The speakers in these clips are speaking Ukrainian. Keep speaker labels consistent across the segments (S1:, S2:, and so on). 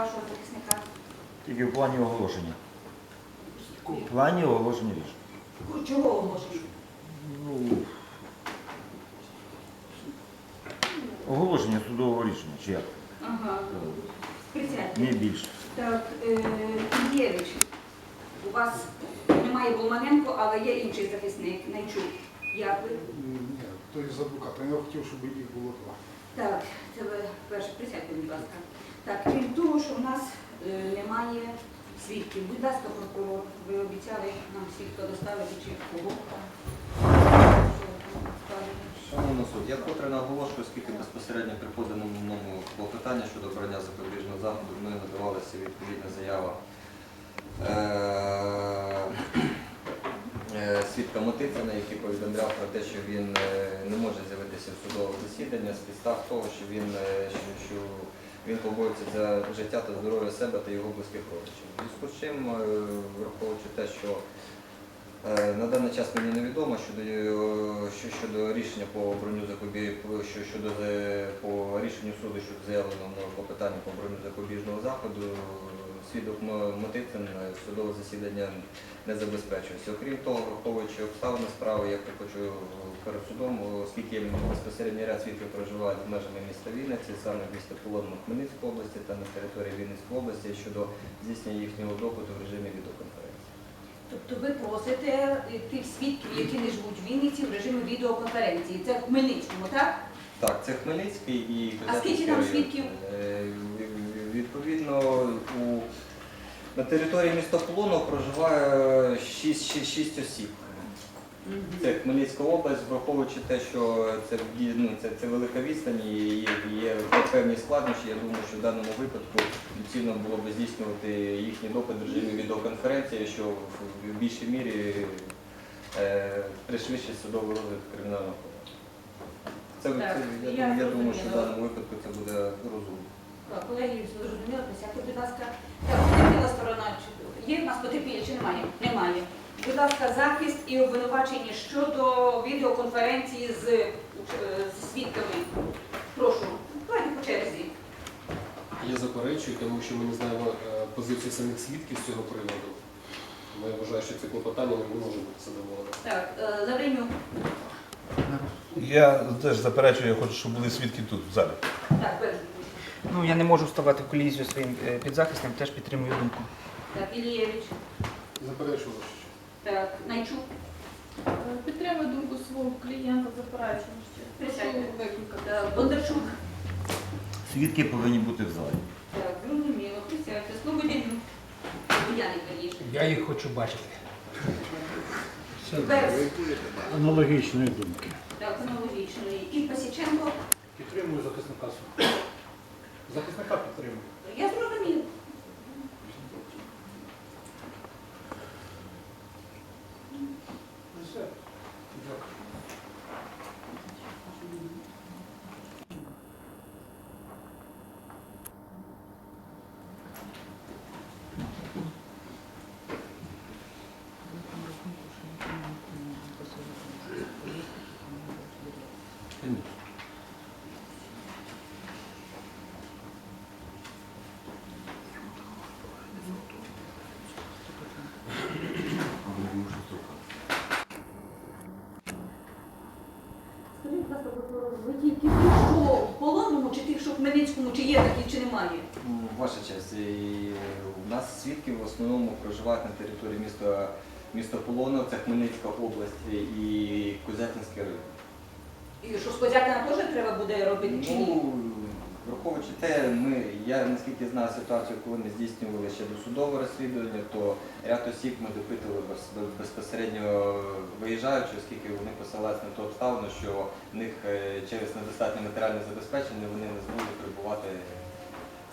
S1: вашого захисника?
S2: Тільки в плані оголошення. В плані оголошення рішення.
S1: Чого оголошення?
S2: Ну, оголошення судового рішення, чи як?
S1: Ага. Присядьте.
S2: Не більше.
S1: Так, е, Іллєвич, у вас немає Булманенко, але є інший захисник, Найчук. Як ви?
S3: Ні, той з адвоката. Я хотів, щоб їх було два.
S1: Так, це ви перше присядьте, будь ласка. Так, крім того, що в нас е, немає свідків. Будь ласка, прокурор, ви обіцяли нам свідка доставити чи кого?
S4: Шановний суд, я вкотре наголошую, оскільки безпосередньо при поданому мною клопотання щодо обрання запобіжного заходу мною надавалася відповідна заява е, е, свідка Мотицина, який повідомляв про те, що він не може з'явитися в судове засідання з підстав того, що він, що він побоюється за життя та здоров'я себе та його близьких родичів. Зв'язку з чим, е, враховуючи те, що Е, На даний час мені невідомо щодо, е, що, щодо рішення по броню запобіг, що щодо по рішенню суду щодо заявленого мною питанню по броню запобіжного заходу. Свідок Мо- Мотицин е, судове засідання не забезпечується. Окрім того, враховуючи обставини справи, я хочу перед судом, оскільки безпосередній ряд свідків проживають в межами міста Вінниці, саме в місті Полонно Хмельницької області та на території Вінницької області щодо здійснення їхнього допиту в режимі відеоконференції.
S1: Тобто ви просите е, тих свідків, які не живуть в Вінниці, в режимі відеоконференції. Це в Хмельницькому, так?
S4: Так, це Хмельницький і
S1: А скільки там свідків?
S4: Відповідно, у, на території міста Полону проживає 6, осіб. Це Хмельницька область, враховуючи те, що це, ну, це, це велика відстань і є, є певні складнощі. Я думаю, що в даному випадку доцільно було б здійснювати їхній допит в режимі відеоконференції, що в, більшій мірі е, пришвидшить судовий розвиток кримінального. Це, це,
S1: я,
S4: я думаю, що в даному випадку це буде розумно.
S1: Так, Колеги, зрозуміло, присядьте, будь ласка. Так, потерпіла сторона. чи- Є в нас потерпілі чи немає? Немає. Будь ласка, захист і обвинувачення щодо відеоконференції з, е, з свідками. Прошу, давайте по черзі.
S5: Я заперечую, тому що ми не знаємо е, позицію самих свідків з цього приводу. Я вважаю, що це клопотання не може бути задоволене.
S1: Так, е, Лавренюк.
S6: Я теж заперечую, я хочу, щоб були свідки тут, в залі.
S1: Так.
S7: Ну, я не можу вставати в колізію своїм е, підзахисним, теж підтримую думку.
S1: Так, Ілієвич.
S3: Заперечую ваше честь.
S1: Так, Найчук.
S8: Підтримую думку свого клієнта, заперечую ще. Прошу викликати.
S1: Так, Бондарчук.
S2: Свідки повинні бути в залі.
S1: Так, зрозуміло, присядьте. Слободянюк. Яник, верніше.
S9: Я їх хочу бачити. Аналогічної думки.
S1: Так, аналогічної. І Пасіченко.
S3: Підтримую захисника. свого. Захисника підтримую.
S1: Я зрозумів.
S3: Все. Дякую.
S1: Скажіть, будь ви тільки тих, що чи тих, що в Хмельницькому, чи є такі, чи немає?
S4: Ваша честь, і у нас свідки в основному проживають на території міста, міста це Хмельницька область і Козятинський район.
S1: І що з Козятина теж треба буде робити, чи ні?
S4: Ну, враховуючи те, ми, я наскільки знаю ситуацію, коли ми здійснювали ще досудове розслідування, то ряд осіб ми допитували без- безпосередньо виїжджаючи, оскільки вони посилаються на ту обставину, що в них е, через недостатнє матеріальне забезпечення вони не зможуть прибувати,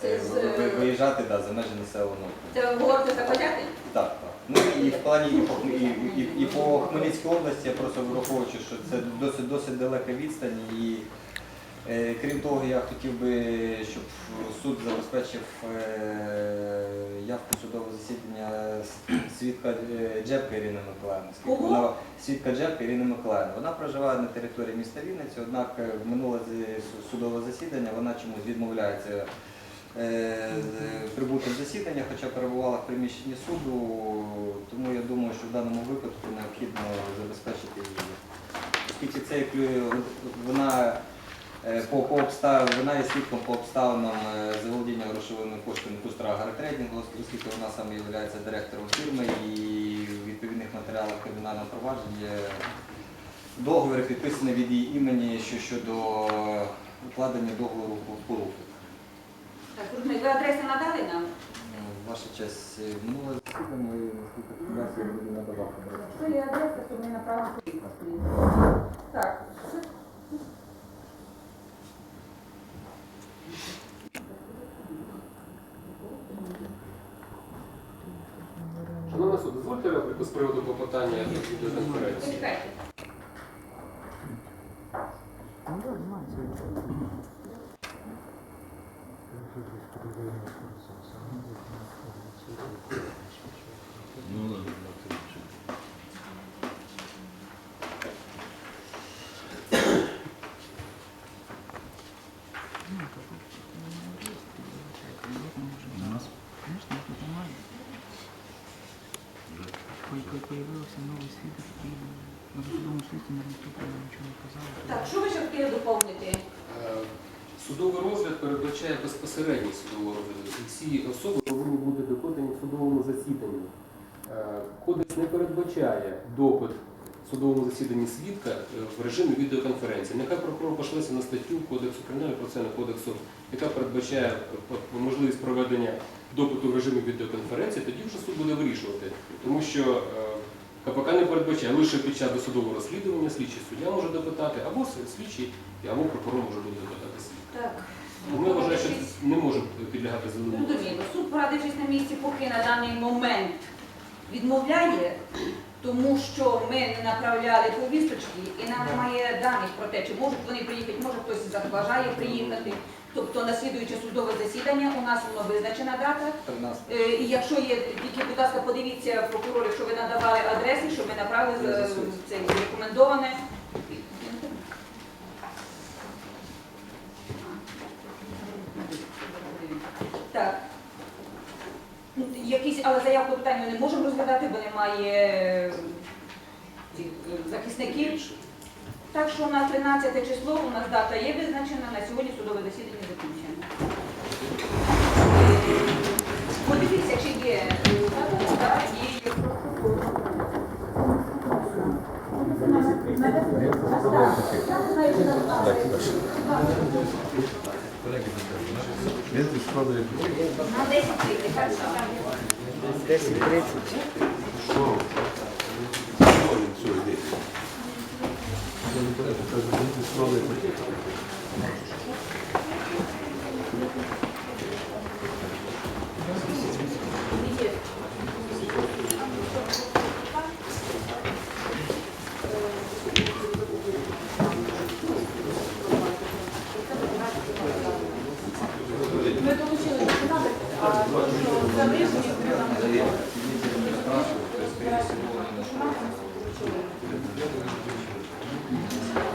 S1: Це
S4: е,
S1: з,
S4: ви- ви- виїжджати да, за межі населеного пункту.
S1: Це ви говорите за Козятин?
S4: Так, так. Ну і в плані і по, і, і, і по Хмельницькій області, я просто враховуючи, що це досить досить далека відстань. І е, крім того, я хотів би, щоб суд забезпечив е, явку судового засідання свідка е, Джепка Ірини Миколаївни. оскільки
S1: Кого?
S4: Вона свідка Джепка Ірини Миколаївни. Вона проживає на території міста Вінниці, однак е, в минуле з- судове засідання вона чомусь відмовляється е, прибути в засідання, хоча перебувала в приміщенні суду, тому я думаю, що в даному випадку необхідно забезпечити її. Оскільки це вона е, по, по обстав... вона є свідком по обставинам е, заволодіння грошовими коштами Кустра Агротрейдингу, оскільки вона саме є директором фірми і в відповідних матеріалах кримінального провадження є договір підписаний від її імені що щодо укладення договору по руки.
S1: Так, зрозуміло. ви адреси надали нам?
S4: Ваша честь, е, минуле засідання, і наскільки я сьогодні надавати.
S1: Що є адреса, то ми направимо. Так.
S5: Шановний суд, дозвольте репліку з приводу клопотання відеоконференції.
S1: Почекайте.
S7: Появився новий свідок і на досудовому слідстві не нічого не казали.
S1: Так, що ви ще хотіли доповнити?
S5: Е, Судовий розгляд передбачає безпосередній судовий розгляд. Всі особи повинні бути в судовому засіданні. Е, Кодекс не передбачає допит судовому засіданні свідка е, в режимі відеоконференції. Нехай прокурор пошлеться на статтю Кодексу Кримінального процесуального кодексу, яка передбачає е, можливість проведення допиту в режимі відеоконференції, тоді вже суд буде вирішувати. Тому що е, КПК не передбачає лише під час досудового розслідування слідчий суддя може допитати, або слідчий, або прокурор може буде допитати.
S1: Так.
S5: Тому я вважаю, що не може підлягати зеленому.
S1: Зрозуміло. Суд, порадившись на місці, поки на даний момент відмовляє, тому що ми не направляли повісточки і нам немає даних про те, чи можуть вони приїхати, може хтось заважає приїхати. Тобто на слідуюче судове засідання у нас воно визначена дата.
S4: 13.
S1: Е, І якщо є, тільки, будь ласка, подивіться, прокурори, що ви надавали адреси, що ми направили
S4: Я
S1: це рекомендоване. Так. Ну, Якісь, але заявку питання не можемо розглядати, бо немає е, захисників. Так що на 13 число у нас дата є визначена, на сьогодні судове засідання закінчено. Подивіться, чи є дата, і
S6: Він відскладує.
S1: на 10 тижнів, так що там.
S7: 10.30.
S6: Що? Що він відскладує.
S8: Ми долучили документи, а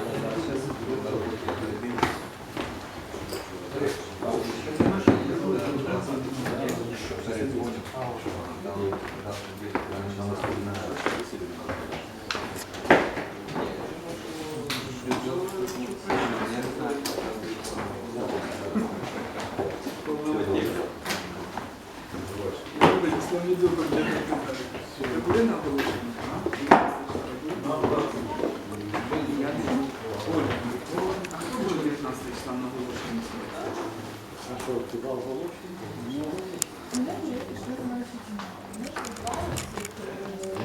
S8: то, що залишені, Вони вже пішли на відправили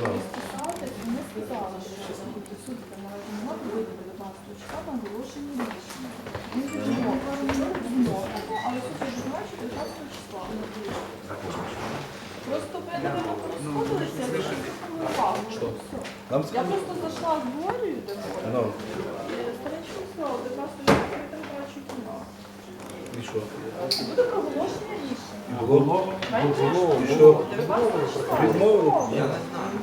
S8: розписати, вони сказали, що суд вийде 19 числа на оголошення рішення. Ми кажемо, але суд 19 числа. Просто ви не розходилися, не увагу. Я просто зайшла з Борію,
S6: Ну,
S8: Боря. Старичку сказала, 19 числа там кращу кіно.
S6: і що?
S8: Буде проголошення рішення.
S6: Було?
S8: Конечно.
S6: І що?
S8: 19 числа.
S6: Відмовили?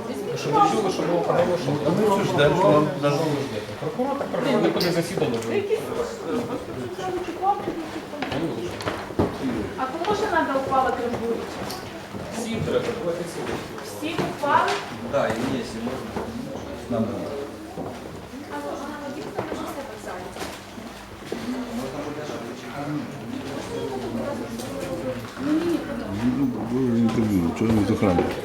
S8: Візьміть
S5: Щоб ви чули, що було проголошено.
S6: А ми все ждемо, що нам дадуть.
S5: Прокурор так прокурор, не засідання
S8: Ви
S5: вже.
S8: А кому ж треба ухвала Кримбурича?
S5: Всім треба, всім.
S8: Всі ухвали?
S4: Да, і мені, якщо можна.
S2: Нам
S8: А може вона дійсно може себе взяти?
S4: Можна буде
S6: Ну,